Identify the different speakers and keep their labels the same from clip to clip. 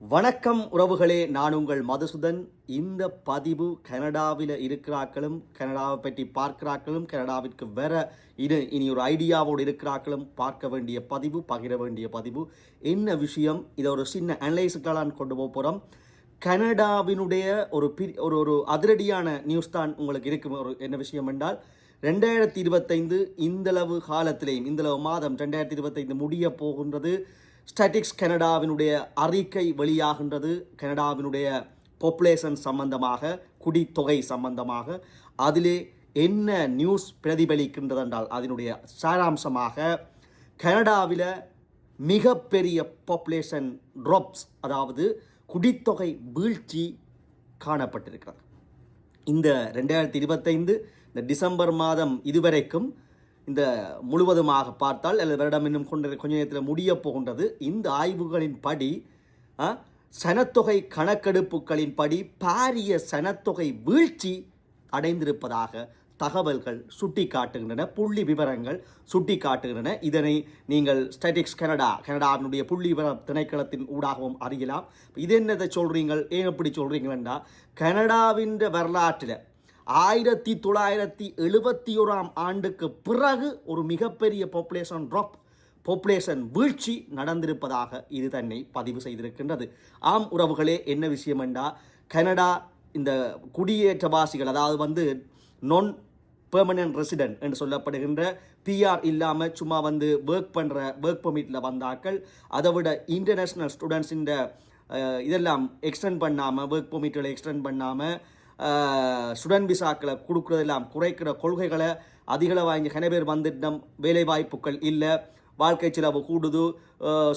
Speaker 1: வணக்கம் உறவுகளே நான் உங்கள் மதுசுதன். இந்த பதிவு கனடாவில் இருக்கிறாக்களும் கனடாவை பற்றி பார்க்கிறாக்களும் கனடாவிற்கு வேற இது இனி ஒரு ஐடியாவோடு இருக்கிறாக்களும் பார்க்க வேண்டிய பதிவு பகிர வேண்டிய பதிவு. என்ன விஷயம்? இதை ஒரு சின்ன அனலைஸுக்கெல்லாம் கொண்டு போக போகிறோம் கனடாவினுடைய ஒரு பி ஒரு ஒரு அதிரடியான நியூஸ் தான் உங்களுக்கு இருக்கும். ஒரு என்ன விஷயம் என்றால் ரெண்டாயிரத்தி இருபத்தைந்து இந்தளவு காலத்திலேயும் இந்தளவு மாதம் ரெண்டாயிரத்தி இருபத்தைந்து முடிய போகின்றது. ஸ்டாட்டிக்ஸ் கனடாவினுடைய அறிக்கை வெளியாகின்றது. கனடாவினுடைய பாப்புலேஷன் சம்பந்தமாக குடித்தொகை சம்பந்தமாக. அதிலே என்ன நியூஸ் பிரதிபலிக்கின்றது என்றால் அதனுடைய சாராம்சமாக கனடாவில் மிகப்பெரிய பாப்புலேஷன் ட்ராப்ஸ் அதாவது குடித்தொகை வீழ்ச்சி காணப்பட்டிருக்கிறது. இந்த ரெண்டாயிரத்தி இருபத்தைந்து இந்த டிசம்பர் மாதம் இதுவரைக்கும் இந்த முழுவதுமாக பார்த்தால் அல்லது வருடம் இன்னும் கொண்ட கொஞ்ச நேரத்தில் முடிய போகின்றது. இந்த ஆய்வுகளின் படி ஆ, சனத்தொகை கணக்கெடுப்புகளின் படி பாரிய சனத்தொகை வீழ்ச்சி அடைந்திருப்பதாக தகவல்கள் சுட்டி காட்டுகின்றன புள்ளி விவரங்கள் சுட்டி காட்டுகின்றன இதனை நீங்கள் ஸ்டாட்டிக்ஸ் கனடா கனடாவினுடைய புள்ளி விவர திணைக்களத்தின் ஊடாகவும் அறியலாம். இது என்னதை சொல்கிறீங்கள் ஏன் எப்படி என்றால் கனடாவின் வரலாற்றில் ஆயிரத்தி தொள்ளாயிரத்தி எழுபத்தி ஓராம் ஆண்டுக்கு பிறகு ஒரு மிகப்பெரிய பாப்புலேஷன் ட்ராப் பாப்புலேஷன் வீழ்ச்சி நடந்திருப்பதாக இது தன்னை பதிவு செய்திருக்கின்றது. ஆம் உறவுகளே என்ன விஷயம் என்றால் கனடா இந்த குடியேற்றவாசிகள் அதாவது வந்து நான் பெர்மனன்ட் ரெசிடென்ட் என்று சொல்லப்படுகின்ற பிஆர் இல்லாமல் சும்மா வந்து ஒர்க் பண்ணுற ஒர்க் பர்மிட்டில் வந்தாக்கள் அதை விட இன்டர்நேஷ்னல் ஸ்டூடெண்ட்ஸ் இந்த இதெல்லாம் எக்ஸ்டெண்ட் பண்ணாமல் ஒர்க் பெர்மிட்டில் எக்ஸ்டெண்ட் பண்ணாமல் ஸ்டூடெண்ட் விசாக்களை கொடுக்குறதெல்லாம் குறைக்கிற கொள்கைகளை அதிகள வாங்கி கன பேர் வந்துட்டம் இல்லை. வாழ்க்கை செலவு கூடுது.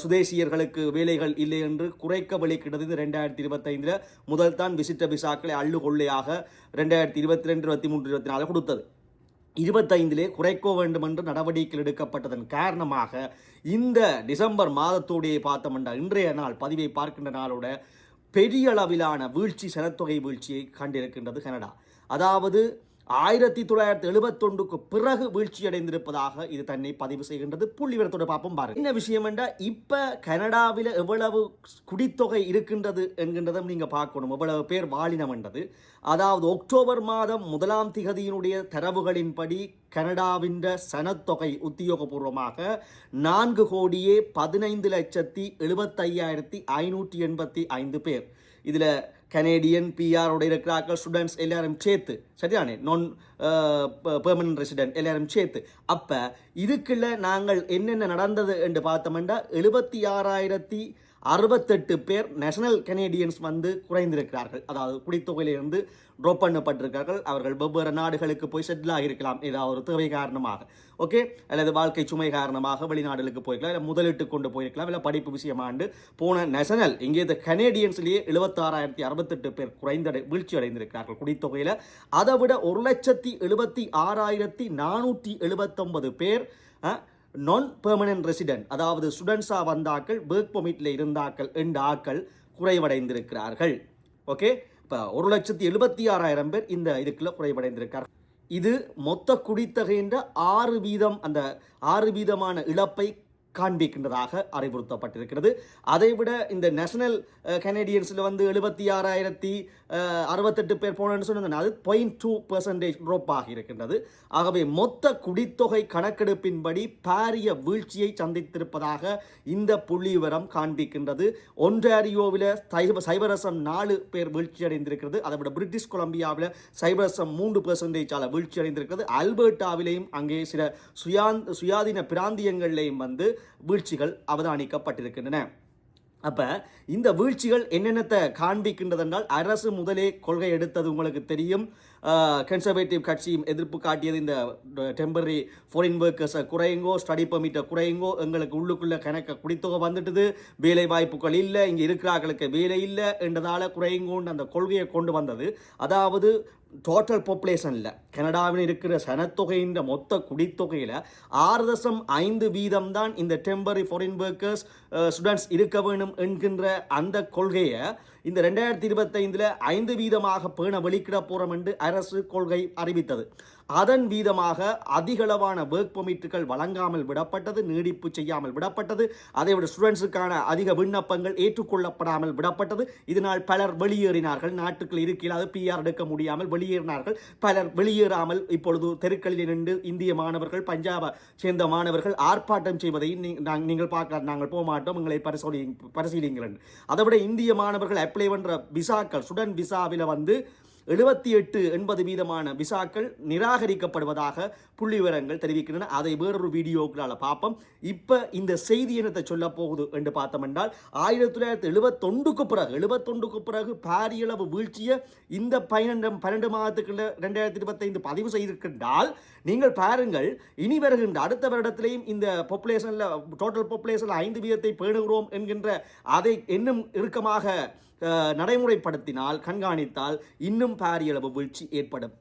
Speaker 1: சுதேசியர்களுக்கு வேலைகள் இல்லை என்று குறைக்க வெளிக்கிட்டது இந்த ரெண்டாயிரத்தி இருபத்தைந்தில். முதல் தான் விசிட்ட விசாக்களை அள்ளு கொள்ளையாக ரெண்டாயிரத்தி இருபத்தி ரெண்டு இருபத்தி மூன்று இருபத்தி நாலு கொடுத்தது. இருபத்தைந்திலே குறைக்க வேண்டும் என்று நடவடிக்கைகள் எடுக்கப்பட்டதன் காரணமாக இந்த டிசம்பர் மாதத்தோடைய பார்த்தோம்னா இன்றைய நாள் பதிவை பார்க்கின்ற நாளோட பெரிய அளவிலான வீழ்ச்சி சனத்தொகை வீழ்ச்சியை கண்டிருக்கின்றது கனடா. அதாவது ஆயிரத்தி தொள்ளாயிரத்தி எழுபத்தொன்றுக்கு பிறகு வீழ்ச்சி அடைந்திருப்பதாக இது தன்னை பதிவு செய்கின்றது. புள்ளி விவரத்தோட பார்ப்போம் பாருங்க. என்ன விஷயம் என்றால் இப்போ கனடாவில் எவ்வளவு குடித்தொகை இருக்கின்றது என்கின்றதும் நீங்கள் பார்க்கணும். எவ்வளவு பேர் வாழினம் என்றது. அதாவது அக்டோபர் மாதம் முதலாம் திகதியினுடைய தரவுகளின்படி கனடாவின் சனத்தொகை உத்தியோகபூர்வமாக நான்கு கோடியே பதினைந்து லட்சத்தி எழுபத்தையாயிரத்தி ஐநூற்றி எண்பத்தி ஐந்து பேர். இதில் கனேடியன் பிஆரோட இருக்கிறார்கள் ஸ்டூடெண்ட்ஸ் எல்லாரும் சேர்த்து சரியானே நான் பெர்மனன்ட் ரெசிடென்ட் எல்லாரும் சேர்த்து. அப்போ இதுக்குள்ள நாங்கள் என்னென்ன நடந்தது என்று பார்த்தோம்னா எழுபத்தி ஆறாயிரத்தி அறுபத்தெட்டு பேர் நேஷனல் கனேடியன்ஸ் வந்து குறைந்திருக்கிறார்கள். அதாவது குடித்தொகையிலிருந்து ட்ராப் பண்ணப்பட்டிருக்கிறார்கள். அவர்கள் வெவ்வேறு நாடுகளுக்கு போய் செட்டில் ஆகியிருக்கலாம். ஏதாவது ஒரு தேவை காரணமாக. ஓகே அல்லது வாழ்க்கை சுமை காரணமாக வெளிநாடுகளுக்கு போயிருக்கலாம். இல்லை முதலீட்டு கொண்டு போயிருக்கலாம். இல்லை படிப்பு விஷயமாண்டு போன நேஷனல் இங்கே இந்த கனேடியன்ஸ்லேயே எழுபத்தாறாயிரத்தி அறுபத்தெட்டு பேர் குறைந்தடை வீழ்ச்சி அடைந்திருக்கிறார்கள். குடித்தொகையில் அதை விட ஒரு லட்சத்தி எழுபத்தி ஆறாயிரத்தி நானூற்றி எழுபத்தொன்பது பேர் நான் பெர்மனன்ட் ரெசிடென்ட் அதாவது ஸ்டூடெண்ட்ஸாக வந்தாக்கள் ஒர்க் பர்மிட்டில் இருந்தாக்கள் என்ற ஆக்கள் குறைவடைந்திருக்கிறார்கள். ஓகே இப்போ ஒரு லட்சத்தி எழுபத்தி ஆறாயிரம் பேர் இந்த இதுக்குள்ள குறைவடைந்திருக்கார் இது மொத்த குடித்தகைன்ற ஆறு வீதம் அந்த ஆறு வீதமான இழப்பை காண்பிக்கின்றதாக அறிவுறுத்தப்பட்டிருக்கிறது. அதைவிட இந்த நேஷனல் கனேடியன்ஸில் வந்து எழுபத்தி ஆறாயிரத்தி அறுபத்தெட்டு பேர் போனேன்னு சொன்னாங்க அது பாயிண்ட் டூ பெர்சன்டேஜ் ட்ராப் ஆகியிருக்கின்றது ஆகவே மொத்த குடித்தொகை கணக்கெடுப்பின்படி பாரிய வீழ்ச்சியை சந்தித்திருப்பதாக இந்த புள்ளி விவரம் காண்பிக்கின்றது. ஒன்றாரியோவில் சைப சைபரசம் நாலு பேர் வீழ்ச்சி அடைந்திருக்கிறது அதை விட பிரிட்டிஷ் கொலம்பியாவில் சைபரசம் மூன்று பெர்சன்டேஜால் வீழ்ச்சி அடைந்திருக்கிறது அல்பர்டாவிலேயும் அங்கே சில சுயா சுயாதீன பிராந்தியங்களிலேயும் வந்து வீழ்ச்சிகள் அவதானிக்கப்பட்டிருக்கின்றன. அப்போ இந்த வீழ்ச்சிகள் என்னென்னத்தை காண்பிக்கின்றது என்றால் அரசு முதலே கொள்கை எடுத்தது உங்களுக்கு தெரியும். கன்சர்வேட்டிவ் கட்சியும் எதிர்ப்பு காட்டியது இந்த டெம்பரரி ஃபாரின் ஒர்க்கர்ஸை குறையுங்கோ ஸ்டடி பர்மிட்டை குறையுங்கோ எங்களுக்கு உள்ளுக்குள்ளே கணக்கை குடித்தொகை வந்துட்டுது. வேலை வாய்ப்புகள் இல்லை இங்கே இருக்கிறார்களுக்கு வேலை இல்லை என்றதால குறையுங்கோன்னு அந்த கொள்கையை கொண்டு வந்தது. அதாவது டோட்டல் பாப்புலேஷனில் கனடாவில் இருக்கிற சனத்தொகைன்ற மொத்த குடித்தொகையில் ஆறு தசம் ஐந்து வீதம் தான் இந்த டெம்பரரி ஃபாரின் ஒர்க்கர்ஸ் ஸ்டூடெண்ட்ஸ் இருக்க வேணும் என்கின்ற அந்த கொள்கையை இந்த ரெண்டாயிரத்தி இருபத்தைந்தில் ஐந்து வீதமாக பேண வெளிக்கிட போகிறோம் என்று அரசு கொள்கை அறிவித்தது. அதன் வீதமாக அதிகளவான ஒர்க் பெர்மிட்டுகள் வழங்காமல் விடப்பட்டது நீடிப்பு செய்யாமல் விடப்பட்டது. அதை விட ஸ்டூடெண்ட்ஸுக்கான அதிக விண்ணப்பங்கள் ஏற்றுக்கொள்ளப்படாமல் விடப்பட்டது. இதனால் பலர் வெளியேறினார்கள். நாட்டுக்குள் இருக்கையில் பிஆர் எடுக்க முடியாமல் வெளியேறினார்கள். பலர் வெளியேறாமல் இப்பொழுது தெருக்களில் நின்று இந்திய மாணவர்கள் பஞ்சாபை சேர்ந்த மாணவர்கள் ஆர்ப்பாட்டம் செய்வதை நீங்கள் பார்க்க நாங்கள் போக மாட்டோம். எங்களை பரிசோதி பரிசீலிங்கள் அதை விட இந்திய மாணவர்கள் அப்ளை பண்ணுற விசாக்கள் ஸ்டூடெண்ட் விசாவில் வந்து எழுபத்தி எட்டு எண்பது வீதமான விசாக்கள் நிராகரிக்கப்படுவதாக புள்ளி விவரங்கள் தெரிவிக்கின்றன. அதை வேறொரு வீடியோக்களால் பார்ப்போம். இப்போ இந்த செய்தி இனத்தை சொல்ல போகுது என்று பார்த்தோம் என்றால் ஆயிரத்தி தொள்ளாயிரத்தி எழுபத்தொண்டுக்கு பிறகு எழுபத்தொண்டுக்கு பிறகு பாரியளவு வீழ்ச்சியை இந்த பன்னெண்டு பன்னெண்டு மாதத்துக்குள்ள ரெண்டாயிரத்தி இருபத்தைந்து பதிவு செய்திருக்கின்றால் நீங்கள் பாருங்கள் இனி வருகின்ற அடுத்த வருடத்திலையும் இந்த பாப்புலேஷனில் டோட்டல் பாப்புலேஷனில் ஐந்து வீதத்தை பேணுகிறோம் என்கின்ற அதை இன்னும் இறுக்கமாக நடைமுறைப்படுத்தினால் கண்காணித்தால் இன்னும் பாரியளவு வீழ்ச்சி ஏற்படும்.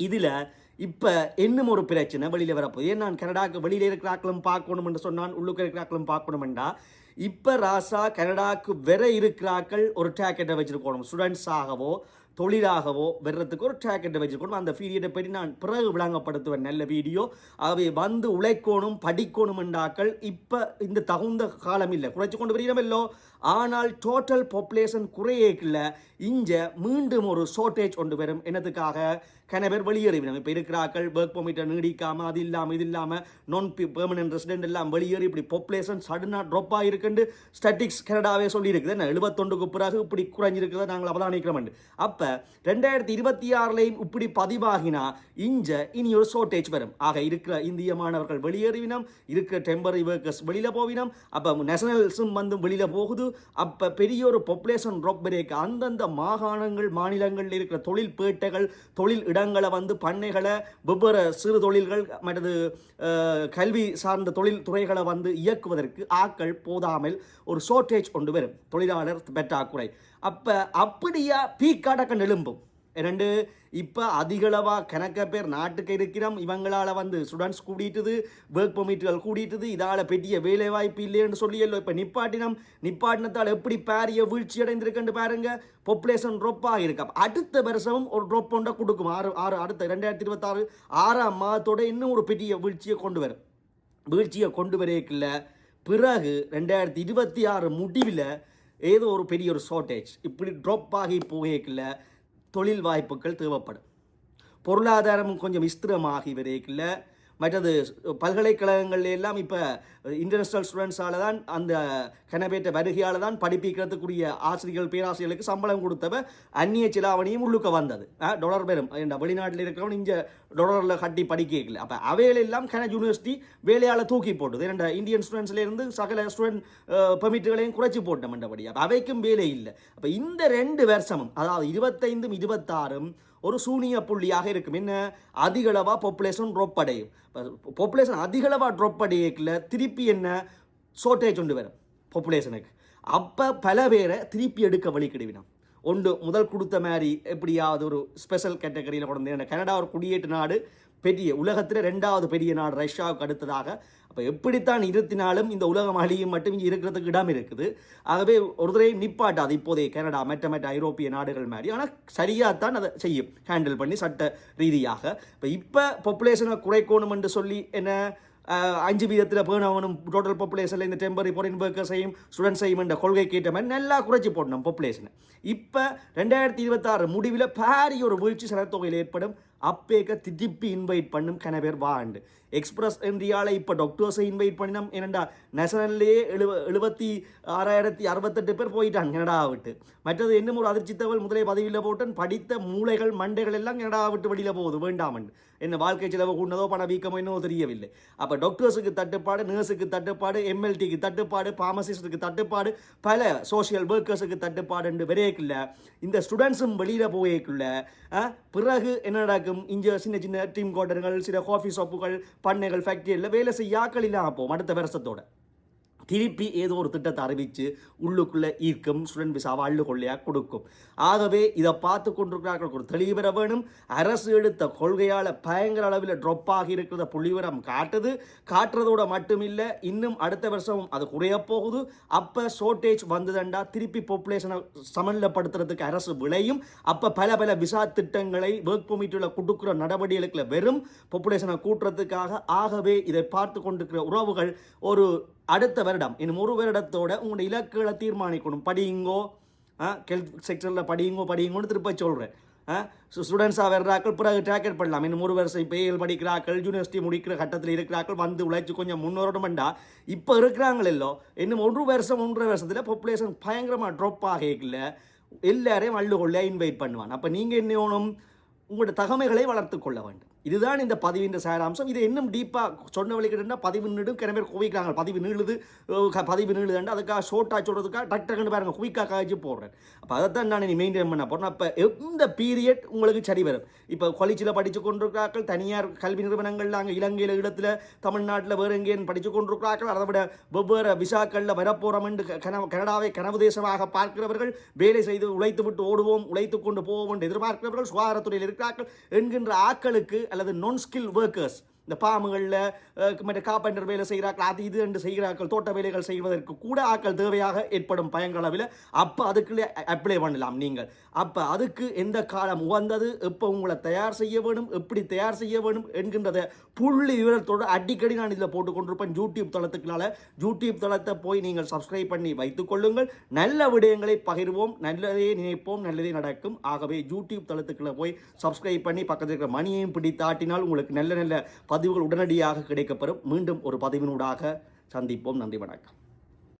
Speaker 1: இதில் இப்போ இன்னும் ஒரு பிரச்சனை வெளியில் வரப்போகுது. ஏன் நான் கனடாக்கு வெளியில் இருக்கிறாக்களும் பார்க்கணும் என்று சொன்னான் உள்ளுக்கு இருக்கிறாக்களும் பார்க்கணுமெண்டா இப்போ ராசா கனடாக்கு வெற இருக்கிறாக்கள் ஒரு டேக்கெட்டை வச்சுருக்கணும். ஸ்டூடெண்ட்ஸாகவோ தொழிலாகவோ வர்றதுக்கு ஒரு டேக்கெட்டை வச்சுக்கணும் அந்த பீரியடை பற்றி நான் பிறகு விளங்கப்படுத்துவேன். நல்ல வீடியோ அவை வந்து உழைக்கணும் படிக்கணும் என்றாக்கள் இப்போ இந்த தகுந்த காலம் இல்லை. குறைச்சி கொண்டு வருகிறோமல்லோ ஆனால் டோட்டல் பாப்புலேஷன் குறையேக்கில் இஞ்ச மீண்டும் ஒரு ஷார்ட்டேஜ் கொண்டு வரும். என்னதுக்காக கன பேர் வெளியேறிவிடும். இப்போ இருக்கிறாக்கள் ஒர்க் பெர்மிட்டை நீடிக்காமல் அது இல்லாமல் இது இல்லாமல் நான் பெர்மனன்ட் ரெசிடென்ட் எல்லாம் வெளியேறி இப்படி பாப்புலேஷன் சடனாக ட்ராப் ஆகிருக்குண்டு ஸ்டாட்டிக்ஸ் கனடாவே சொல்லியிருக்குது என்ன எழுபத்தொண்டுக்கு பிறகு இப்படி குறைஞ்சிருக்கிறத நாங்கள் அவதானிக்கிறோம் அப்போ ரெண்டாயிரத்தி இருபத்தி ஆறுலையும் இப்படி பதிவாகினா இஞ்ச இனி ஒரு ஷோர்டேஜ் வரும். ஆக இருக்கிற இந்திய மாணவர்கள் வெளியேறிவினம் இருக்கிற டெம்பரரி ஒர்க்கர்ஸ் வெளியில் போவினம் அப்போ நேஷனல்ஸும் வந்து வெளியில் போகுது. அப்போ பெரிய ஒரு பாப்புலேஷன் ட்ராப் பிரேக் அந்தந்த மாகாணங்கள் மாநிலங்களில் இருக்கிற தொழில் பேட்டைகள் தொழில் இடங்களை வந்து பண்ணைகளை வெவ்வேறு சிறு தொழில்கள் மற்றது கல்வி சார்ந்த தொழில் துறைகளை வந்து இயக்குவதற்கு ஆக்கள் போதாமல் ஒரு ஷார்ட்டேஜ் கொண்டு வரும். தொழிலாளர் பெற்றாக்குறை. அப்போ அப்படியா பீக்காடக்க எழும்பும் ரெண்டு இப்போ அதிகளவாக கணக்க பேர் நாட்டுக்கு இருக்கிறோம். இவங்களால் வந்து ஸ்டூடெண்ட்ஸ் கூடிட்டுது ஒர்க் பெர்மிட்டுகள் கூடிட்டுது இதால் பெரிய வேலை வாய்ப்பு இல்லைன்னு இல்லை இப்போ நிப்பாட்டினம். நிப்பாட்டினத்தால் எப்படி பாரிய வீழ்ச்சி அடைந்திருக்குன்னு பாருங்க. பாப்புலேஷன் ட்ராப் ஆகிருக்கு அடுத்த வருஷமும் ஒரு ட்ரொப் ஒன்றை கொடுக்கும். ஆறு ஆறு அடுத்த ரெண்டாயிரத்தி இருபத்தாறு ஆறாம் மாதத்தோட இன்னும் ஒரு பெரிய வீழ்ச்சியை கொண்டு வரும். வீழ்ச்சியை கொண்டு வரையில பிறகு ரெண்டாயிரத்தி இருபத்தி ஆறு முடிவில் ஏதோ ஒரு பெரிய ஒரு ஷார்ட்டேஜ் இப்படி ட்ராப் ஆகி போகல தொழில் வாய்ப்புகள் தேவைப்படும். பொருளாதாரம் கொஞ்சம் விஸ்திரமாகி வரைக்கல மற்றது பல்கலைக்கழகங்கள் எல்லாம் இப்போ இன்டர்நேஷ்னல் ஸ்டூடெண்ட்ஸால் தான் அந்த கனவேற்ற வருகையால் தான் படிப்பிக்கிறதுக்குரிய ஆசிரியர்கள் பேராசிரியர்களுக்கு சம்பளம் கொடுத்தவ அந்நிய சிலாவணியும் உள்ளுக்க வந்தது. டொலர் பெரும். வெளிநாட்டில் இருக்கிறவன் இங்கே டொலரில் கட்டி படிக்கல அப்போ அவைகள் எல்லாம் கன யூனிவர்சிட்டி வேலையால் தூக்கி போட்டது. ரெண்டு இந்தியன் ஸ்டூடெண்ட்ஸ்லேருந்து சகல ஸ்டூடெண்ட் பெர்மிட்டுகளையும் குறைச்சி போட்ட மண்டபடி அப்போ அவைக்கும் வேலை இல்லை. அப்போ இந்த ரெண்டு வருஷமும் அதாவது இருபத்தைந்தும் இருபத்தாறும் ஒரு சூனிய புள்ளியாக இருக்கும். என்ன? அதிகளவாக பாப்புலேஷன் ட்ராப் அடையும். பாப்புலேஷன் அதிகளவாக ட்ராப் அடையல திருப்பி என்ன? ஷார்ட்டேஜ் கொண்டு வரும் பாப்புலேஷனுக்கு அப்போ பல பேரை திருப்பி எடுக்க வழி வழிக்கிடுவினோம் ஒன்று முதல் கொடுத்த மாதிரி எப்படியாவது ஒரு ஸ்பெஷல் கேட்டகரியில் கொண்டு கனடா ஒரு குடியேற்ற நாடு பெரிய உலகத்தில் ரெண்டாவது பெரிய நாடு ரஷ்யாவுக்கு அடுத்ததாக. அப்போ எப்படித்தான் இருத்தினாலும் இந்த உலகம் அழியும் மட்டும் இங்கே இருக்கிறதுக்கு இடம் இருக்குது. ஆகவே ஒரு தடவை நிப்பாட்டாது இப்போதைய கனடா மற்ற மற்ற ஐரோப்பிய நாடுகள் மாதிரி. ஆனால் சரியாக தான் அதை செய்யும் ஹேண்டில் பண்ணி சட்ட ரீதியாக. இப்போ இப்போ பாப்புலேஷனை குறைக்கணும் என்று சொல்லி என்ன அஞ்சு வீதத்தில் பேணவனும் டோட்டல் பாப்புலேஷனில் இந்த டெம்பரரி ஃபாரின் ஒர்க்கர்ஸையும் ஸ்டூடெண்ட்ஸையும் என்ற கொள்கை கேட்ட மாதிரி நல்லா குறைச்சி போடணும் பாப்புலேஷனை இப்போ ரெண்டாயிரத்தி இருபத்தாறு முடிவில் பாரிய ஒரு வீழ்ச்சி சனத்தொகையில் ஏற்படும். அப்பேக்க திருப்பி இன்வைட் பண்ணும் கன பேர் வாண்டு. எக்ஸ்பிரஸ் இந்தியாவில் இப்போ டாக்டர்ஸை இன்வைட் பண்ணினோம். என்னடா நேஷனல்லே எழுவ எழுபத்தி ஆறாயிரத்தி அறுபத்தெட்டு பேர் போயிட்டாங்க. கனடா விட்டு மற்றது இன்னும் ஒரு அதிர்ச்சி தகவல் முதலே பதவியில் போட்டன். படித்த மூளைகள் மண்டைகள் எல்லாம் கனடாவை விட்டு வெளியில் போகுது? வேண்டாமன். என்ன வாழ்க்கை செலவு கூடதோ பண வீக்கமோ என்னவோ தெரியவில்லை. அப்போ டாக்டர்ஸுக்கு தட்டுப்பாடு நர்ஸுக்கு தட்டுப்பாடு எம்எல்டிக்கு தட்டுப்பாடு ஃபார்மசிஸ்டுக்கு தட்டுப்பாடு பல சோஷியல் ஒர்க்கர்ஸுக்கு தட்டுப்பாடு என்று விரையக்குள்ள இந்த ஸ்டூடெண்ட்ஸும் வெளியில் போயக்குள்ள பிறகு என்ன நடக்கும்? இங்கே சின்ன சின்ன டீம் கோட்டர்கள் சில காஃபி ஷாப்புகள் பண்ணைகள் ஃபேக்ட்ரியில் வேலை செய்ய ஆக்கள் இல்லாமல் போகும். அடுத்த வருஷத்தோட. திருப்பி ஏதோ ஒரு திட்டத்தை அறிவித்து உள்ளுக்குள்ளே ஈர்க்கும் ஸ்டூடெண்ட் விசாவை அள்ளுகொள்ளையாக கொடுக்கும். ஆகவே இதை பார்த்து கொண்டிருக்கிறார்கள். ஒரு தெளிவு பெற வேணும். அரசு எடுத்த கொள்கையால் பயங்கர அளவில் ட்ரொப் ஆகி இருக்கிறத புள்ளிவரம் காட்டுது. காட்டுறதோட மட்டுமில்லை இன்னும் அடுத்த வருஷம் அது குறைய போகுது. அப்போ ஷோர்டேஜ் வந்ததுண்டா திருப்பி பாப்புலேஷனை சமநிலைப்படுத்துறதுக்கு அரசு விளையும். அப்போ பல பல விசா திட்டங்களை ஒர்க் பெர்மிட்டில் கொடுக்குற நடவடிக்கைகளை வெறும் பாப்புலேஷனை கூட்டுறதுக்காக. ஆகவே இதை பார்த்து கொண்டிருக்கிற உறவுகள் ஒரு அடுத்த வருடம் இன்னும் ஒரு வருடத்தோட உங்களுடைய இலக்குகளை தீர்மானிக்கணும். படியுங்கோ ஹெல்த் செக்டரில் படியுங்கோ படியுங்கோன்னு திருப்ப சொல்கிறேன் ஸ்டூடெண்ட்ஸாக வர்றாக்கள் பிறகு டேக்கெட் பண்ணலாம். இன்னும் ஒரு வருஷம் இப்போ ஏழு படிக்கிறாக்கள் யூனிவர்சிட்டி முடிக்கிற கட்டத்தில் இருக்கிறாக்கள் வந்து உழைச்சி கொஞ்சம் முன்னோரணுமெண்டா இப்போ இருக்கிறாங்களோ இன்னும் ஒன்று வருஷம் ஒன்றரை வருஷத்தில் பாப்புலேஷன் பயங்கரமாக ட்ராப் ஆகல எல்லாரையும் அள்ளுகொள்ள இன்வைட் பண்ணுவான். அப்போ நீங்கள் என்ன வேணும்? உங்களோட தகமைகளை வளர்த்து கொள்ள வேண்டும். இதுதான் இந்த பதிவின் சாராம்சம். இது இன்னும் டீப்பாக சொன்ன வழிக்கிட்டா பதிவு நீடும் கிண பேர் குவிக்கிறாங்க. பதிவு நீளுது பதிவு நீளுதுண்டு அதுக்காக ஷோர்ட்டாக சொல்கிறதுக்காக டக் டக்குன்னு பாருங்க குவிக்கா காய்ச்சி போடுறேன். அப்போ அதை தான் நான் நீ மெயின்டைன் பண்ண போகிறேன் அப்போ எந்த பீரியட் உங்களுக்கு சரி வரும்? இப்போ கொலிச்சியில் படித்து கொண்டிருக்கிறார்கள் தனியார் கல்வி நிறுவனங்களில் அங்கே இலங்கையில் இடத்துல தமிழ்நாட்டில் வேறு எங்கேயும் படித்து கொண்டிருக்கிறார்கள். அதை விட வெவ்வேறு விசாக்களில் வரப்போகிறோம் என்று கனவு கனடாவை கனவு தேசமாக பார்க்கிறவர்கள் வேலை செய்து உழைத்து விட்டு ஓடுவோம் உழைத்து கொண்டு போவோம் என்று எதிர்பார்க்கிறவர்கள் சுகாதாரத்துறையில் இருக்கிறார்கள் என்கின்ற ஆட்களுக்கு அல்லது நான் ஸ்கில் ஒர்க்கர்ஸ் இந்த பாம்புகளில் மற்ற காப்பண்டர் வேலை செய்கிறார்கள் அது இது என்று செய்கிறார்கள் தோட்ட வேலைகள் செய்வதற்கு கூட ஆட்கள் தேவையாக ஏற்படும் பயங்களவில் அப்போ அதுக்குள்ளே அப்ளை பண்ணலாம் நீங்கள். அப்போ அதுக்கு எந்த காலம் உகந்தது? எப்போ உங்களை தயார் செய்ய வேணும்? எப்படி தயார் செய்ய வேணும்? என்கின்றத புள்ளி விவரத்தோடு அடிக்கடி நான் இதில் போட்டுக் கொண்டிருப்பேன். யூடியூப் தளத்துக்குனால யூடியூப் தளத்தை போய் நீங்கள் சப்ஸ்கிரைப் பண்ணி வைத்துக் கொள்ளுங்கள். நல்ல விடயங்களை பகிர்வோம். நல்லதே நினைப்போம். நல்லதே நடக்கும். ஆகவே யூடியூப் தளத்துக்குள்ள போய் சப்ஸ்கிரைப் பண்ணி பக்கத்தில் இருக்கிற மணியையும் பிடித்தாட்டினால் உங்களுக்கு நல்ல நல்ல பதிவுகள் உடனடியாக கிடைக்கப்பெறும். மீண்டும் ஒரு பதிவினூடாக சந்திப்போம். நன்றி வணக்கம்.